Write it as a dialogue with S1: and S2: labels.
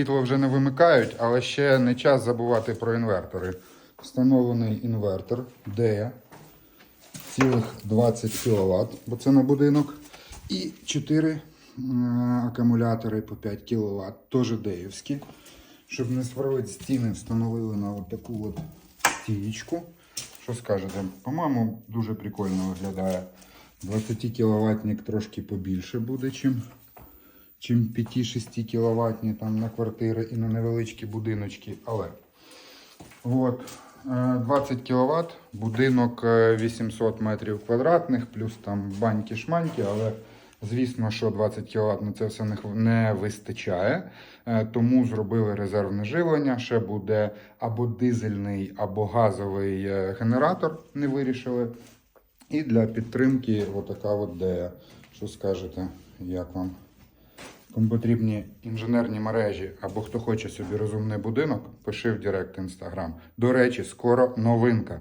S1: Світло вже не вимикають, але ще не час забувати про інвертори. Встановлений інвертор DEA, цілих 20 кВт, бо це на будинок. І 4 е, акумулятори по 5 кВт, теж деївські. Щоб не сверлити стіни, встановили на таку от стієчку. Що скажете? По-моєму, дуже прикольно виглядає. 20 кВт трошки побільше буде, чим чим 5-6 кВт там на квартири і на невеличкі будиночки. Але от, е, 20 кВт, будинок е, 800 метрів квадратних, плюс там баньки-шманьки, але звісно, що 20 кВт на це все не вистачає. Е, Тому зробили резервне живлення. Ще буде або дизельний, або газовий е, генератор, не вирішили. І для підтримки отака от дея. Що скажете, як вам? Кому потрібні інженерні мережі або хто хоче собі розумний будинок, пиши в Директ Інстаграм. До речі, скоро новинка.